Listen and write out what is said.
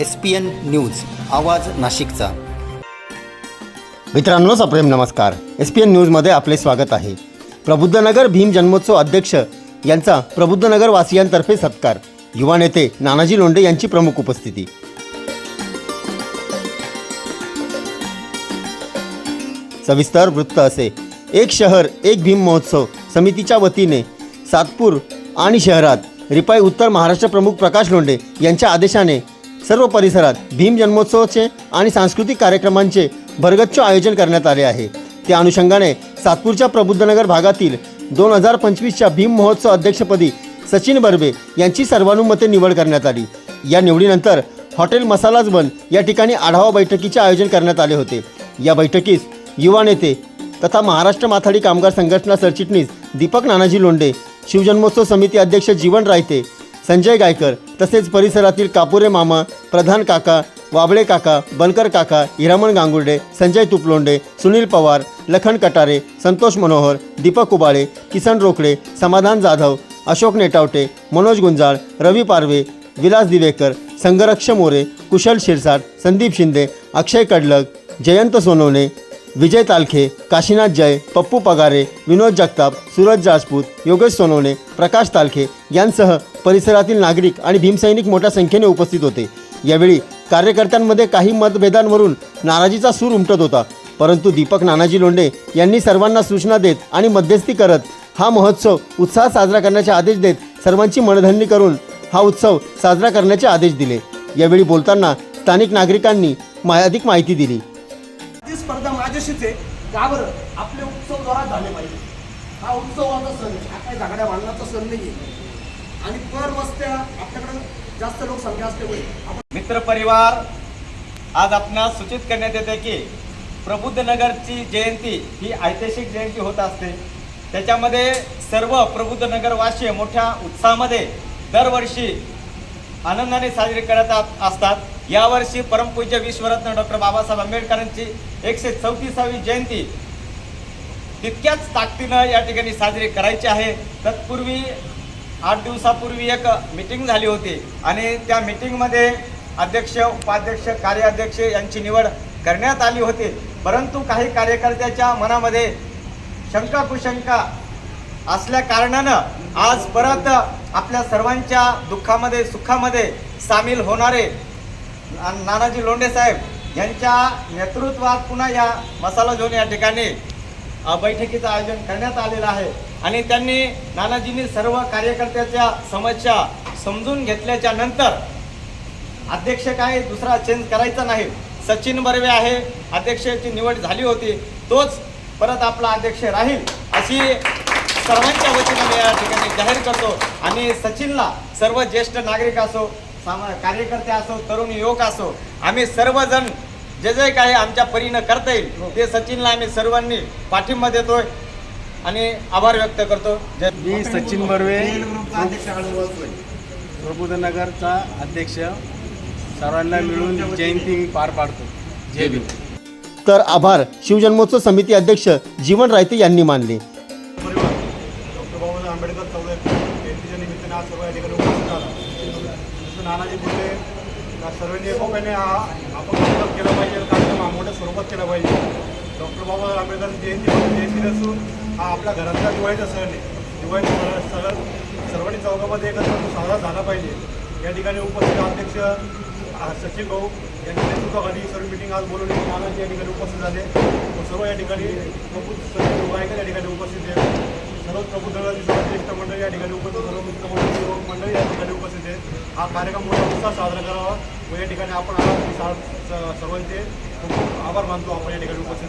S P N news आवाज नाशिकचा. मित्रांनो सप्रेम नमस्कार. एस पी एन न्यूजमध्ये आपले स्वागत आहे. प्रबुद्धनगर भीम जन्मोत्सव अध्यक्ष यांचा प्रबुद्धनगर वासियांतर्फे सत्कार. युवा नेते नानाजी लोंढे यांची प्रमुख उपस्थिती. सविस्तर वृत्त असे. एक शहर एक भीम महोत्सव समितीच्या वतीने सातपूर आणि शहरात. रिपाई उत्तर महाराष्ट्र प्रमुख प्रकाश लोंढे यांच्या आदेशाने सर्व परिसरात भीम जन्मोत्सवाचे आणि सांस्कृतिक कार्यक्रमांचे भरगच्च आयोजन करण्यात आले आहे. त्या अनुषंगाने सातपूरच्या प्रबुद्धनगर भागातील दोन हजार पंचवीसच्या भीम महोत्सव अध्यक्षपदी सचिन बर्बे यांची सर्वानुमते निवड करण्यात आली. या निवडीनंतर हॉटेल मसालाज बन या ठिकाणी आढावा बैठकीचे आयोजन करण्यात आले होते. या बैठकीस युवा नेते तथा महाराष्ट्र माथाडी कामगार संघटना सरचिटणीस दीपक नानाजी लोंडे शिवजन्मोत्सव समिती अध्यक्ष जीवन रायते संजय गायकर तसेच परिसरातील कापुरे मामा प्रधान काका वाबळे काका बनकर काका हिरामण गांगुर्डे संजय तुपलोंडे सुनील पवार लखन कटारे संतोष मनोहर दीपक उबाळे किसन रोकडे समाधान जाधव अशोक नेटावटे मनोज गुंजाळ रवी पारवे विलास दिवेकर संगरक्ष मोरे कुशल शिरसाट संदीप शिंदे अक्षय कडलक जयंत सोनवणे विजय तालखे काशीनाथ जय पप्पू पगारे विनोद जगताप सूरज राजपूत योगेश सोनवणे प्रकाश तालखे यांसह परिसरातील नागरिक आणि भीमसैनिक मोठ्या संख्येने उपस्थित होते. यावेळी कार्यकर्त्यांमध्ये काही मतभेदांवरून नाराजीचा सूर उमटत होता. परंतु दीपक नानाजी लोंडे यांनी सर्वांना सूचना देत आणि मध्यस्थी करत हा महोत्सव उत्साहात साजरा करण्याचे आदेश देत सर्वांची मनधरणी करून हा उत्सव साजरा करण्याचे आदेश दिले. यावेळी बोलताना स्थानिक नागरिकांनी मा अधिक माहिती दिली. स्पर्धा माझ्याशीच आहे. का बरं? आपले उत्सव जोरात झाले पाहिजे. हा उत्सवाचा सण हा काही झगड्या भांडणाचा सण नाही आहे आणि पर वस्त्या आपल्याकडे जास्त लोकसंख्या असल्यामुळे मित्र परिवार आज आपणास सूचित करण्यात येते की प्रबुद्ध नगरची जयंती ही ऐतिहासिक जयंती होत असते. त्याच्यामध्ये सर्व प्रबुद्ध नगरवासी मोठ्या उत्साहामध्ये दरवर्षी आनंदाने साजरी करत आ- असतात. यावर्षी परमपूज्य विश्वरत्न डॉक्टर बाबासाहेब आंबेडकरांची एकशे चौतीसावी जयंती तितक्याच ताकदीनं या ठिकाणी साजरी करायची आहे. तत्पूर्वी आठ दिवसापूर्वी एक मिटिंग झाली होती. आणि त्या मिटिंगमध्ये अध्यक्ष उपाध्यक्ष कार्याध्यक्ष यांची निवड करण्यात आली होती. परंतु काही कार्यकर्त्याच्या मनामध्ये शंका कुशंका असल्या कारणानं आज परत आपल्या सर्वांच्या दुःखामध्ये सुखामध्ये सामील होणारे नानाजी लोंढे साहेब यांच्या नेतृत्वात पुन्हा या मसाला झोन या ठिकाणी बैठकीचं आयोजन करण्यात आलेलं आहे. आणि त्यांनी नानाजींनी सर्व कार्यकर्त्याच्या समस्या समजून घेतल्याच्या नंतर अध्यक्ष काय दुसरा चेंज करायचा नाही. सचिन बर्वे आहे अध्यक्षाची निवड झाली होती तोच परत आपला अध्यक्ष राहील अशी सर्वांच्या वतीनं मी या ठिकाणी जाहीर करतो. आणि सचिनला सर्व ज्येष्ठ नागरिक असो सामा कार्यकर्ते असो तरुण युवक असो आम्ही सर्वजण जे जे काही आमच्या परीनं करता येईल ते सचिनला आम्ही सर्वांनी पाठिंबा देतोय. आणि आभार व्यक्त करतो. जय मी सचिन बर्वे. प्रबोधनगरचा अध्यक्ष. सर्वांना मिळून जयंती पार पाडतो. जय भीम. तर आभार. शिवजन्मोत्सव समिती अध्यक्ष जीवन रायते यांनी मानले. डॉक्टर बाबासाहेब आंबेडकर चौदा जयंतीच्या निमित्ताने आज सर्व या ठिकाणी उपस्थित झाला जसं नानाजी बोलले का सर्वांनी एकोप्याने हा आपण केला पाहिजे कार्यक्रम हा मोठ्या स्वरूपात केला पाहिजे. डॉक्टर बाबासाहेब आंबेडकर जयंती जयंती नसून हा आपल्या घरातला दिवाळीचा सण आहे. दिवाळीचा सण सर्वांनी चौकामध्ये एकत्र साजरा झाला पाहिजे. या ठिकाणी उपस्थित अध्यक्ष सचिन भाऊ यांच्या नेतृत्वाखाली सर्व मिटिंग आज बोलवली. नानाजी या ठिकाणी उपस्थित झाले. व सर्व या ठिकाणी प्रबुद्ध सर्व गायकर या ठिकाणी उपस्थित आहेत. सर्व प्रबुद्धगाची सर्व ज्येष्ठ मंडळी या ठिकाणी उपस्थित सर्व मित्रमंडळी मंडळी या ठिकाणी उपस्थित आहेत. हा कार्यक्रम मोठा उत्साह साजरा करावा व या ठिकाणी आपण स- सर्वांचे खूप आभार मानतो. आपण या ठिकाणी उपस्थित